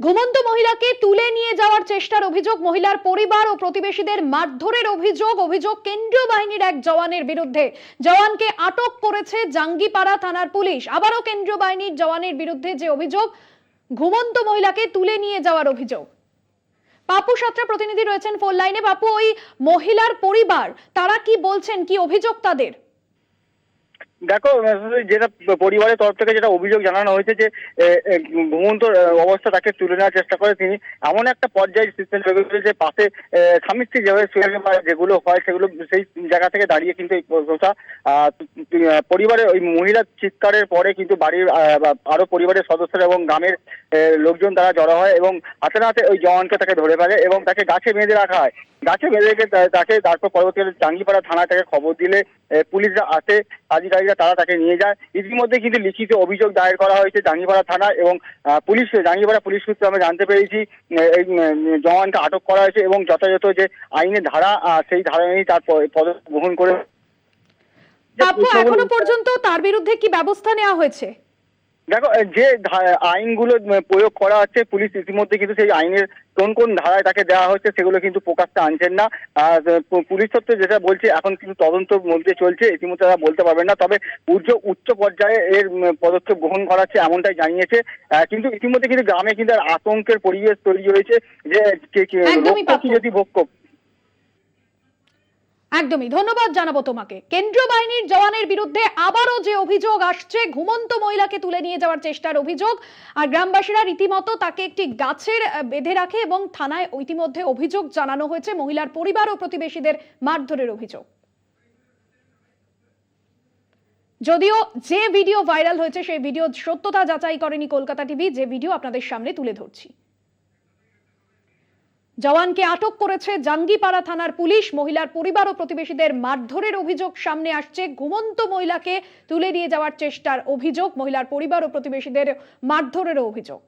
ঘুমন্ত মহিলাকে তুলে নিয়ে যাওয়ার চেষ্টার অভিযোগ মহিলার পরিবার ও প্রতিবেশীদের মারধরের অভিযোগ অভিযোগ কেন্দ্রীয় বাহিনীর এক জওয়ানের বিরুদ্ধে। জওয়ানকে আটক করেছে জাঙ্গিপাড়া থানার পুলিশ। আবারও কেন্দ্রীয় বাহিনীর জওয়ানের বিরুদ্ধে যে অভিযোগ, ঘুমন্ত মহিলাকে তুলে নিয়ে যাওয়ার অভিযোগ। পাপু সাত্রা প্রতিনিধি রয়েছেন ফোন লাইনে। পাপু, ওই মহিলার পরিবার, তারা কি বলছেন? কি অভিযোগ তাদের? দেখো, যেটা পরিবারের তরফ থেকে যেটা অভিযোগ জানানো হয়েছে যে ঘুমন্ত অবস্থা তাকে তুলে নেওয়ার চেষ্টা করে তিনি, এমন একটা পর্যায়ে সিস্টেম যে পাশে স্বামী স্ত্রী যেভাবে শুয়ে যেগুলো হয় সেগুলো সেই জায়গা থেকে দাঁড়িয়ে কিন্তু এই কথা পরিবারের ওই মহিলার চিৎকারের পরে কিন্তু বাড়ির আরও পরিবারের সদস্যরা এবং গ্রামের লোকজন তারা জড়ো হয় এবং হাতে হাতে ওই জওয়ানকে তাকে ধরে ফেলে এবং তাকে গাছে বেঁধে রাখা হয়। গাছে বেঁধে তাকে তারপর পরবর্তীকালে জাঙ্গিপাড়া থানায় তাকে খবর দিলে পুলিশরা আসে, আধিকারিকরা তারা তাকে নিয়ে যায়। ইতিমধ্যে কিন্তু লিখিত অভিযোগ দায়ের করা হয়েছে জাঙ্গিপাড়া থানা এবং পুলিশ জাঙ্গিপাড়া পুলিশ সূত্রে আমরা জানতে পেরেছি এই জওয়ানকে আটক করা হয়েছে এবং যথাযথ যে আইনের ধারা সেই ধারা নিয়ে তার পদক্ষেপ গ্রহণ করে এখনও পর্যন্ত তার বিরুদ্ধে কি ব্যবস্থা নেওয়া হয়েছে? দেখো যে আইনগুলো প্রয়োগ করা হচ্ছে পুলিশ ইতিমধ্যে কিন্তু সেই আইনের কোন কোন ধারায় তাকে দেওয়া হচ্ছে সেগুলো কিন্তু প্রকাশটা আনছেন না। আর পুলিশ সূত্রে যেটা বলছে এখন কিন্তু তদন্ত মধ্যে চলছে ইতিমধ্যে তারা বলতে পারবেন না। তবে উচ্চ উচ্চ পর্যায়ে এর পদক্ষেপ গ্রহণ করাচ্ছে এমনটাই জানিয়েছে। কিন্তু ইতিমধ্যে কিন্তু গ্রামে কিন্তু আর আতঙ্কের পরিবেশ তৈরি হয়েছে যে কে- কে- কি। যদি ভক্ষ একদমই, ধন্যবাদ জানাব তোমাকে। কেন্দ্রীয় বাহিনীর জওয়ানের বিরুদ্ধে আবারও যে অভিযোগ আসছে, ঘুমন্ত মহিলাকে তুলে নিয়ে যাওয়ার চেষ্টার অভিযোগ, আর গ্রামবাসীরা রীতিমতো তাকে একটি গাছের বেঁধে রাখে এবং থানায় ইতিমধ্যে অভিযোগ জানানো হয়েছে, মহিলার পরিবার ও প্রতিবেশীদের মারধরের অভিযোগ। যদিও যে ভিডিও ভাইরাল হয়েছে, সেই ভিডিও সত্যতা যাচাই করেনি কলকাতা টিভি, যে ভিডিও আপনাদের সামনে তুলে ধরছি। জওয়ানকে আটক করেছে জাঙ্গিপাড়া থানার পুলিশ। মহিলার পরিবার ও প্রতিবেশীদের মারধরের অভিযোগ সামনে আসছে। ঘুমন্ত মহিলাকে তুলে নিয়ে যাওয়ার চেষ্টার অভিযোগ। মহিলার পরিবার ও প্রতিবেশীদের মারধরেরও অভিযোগ।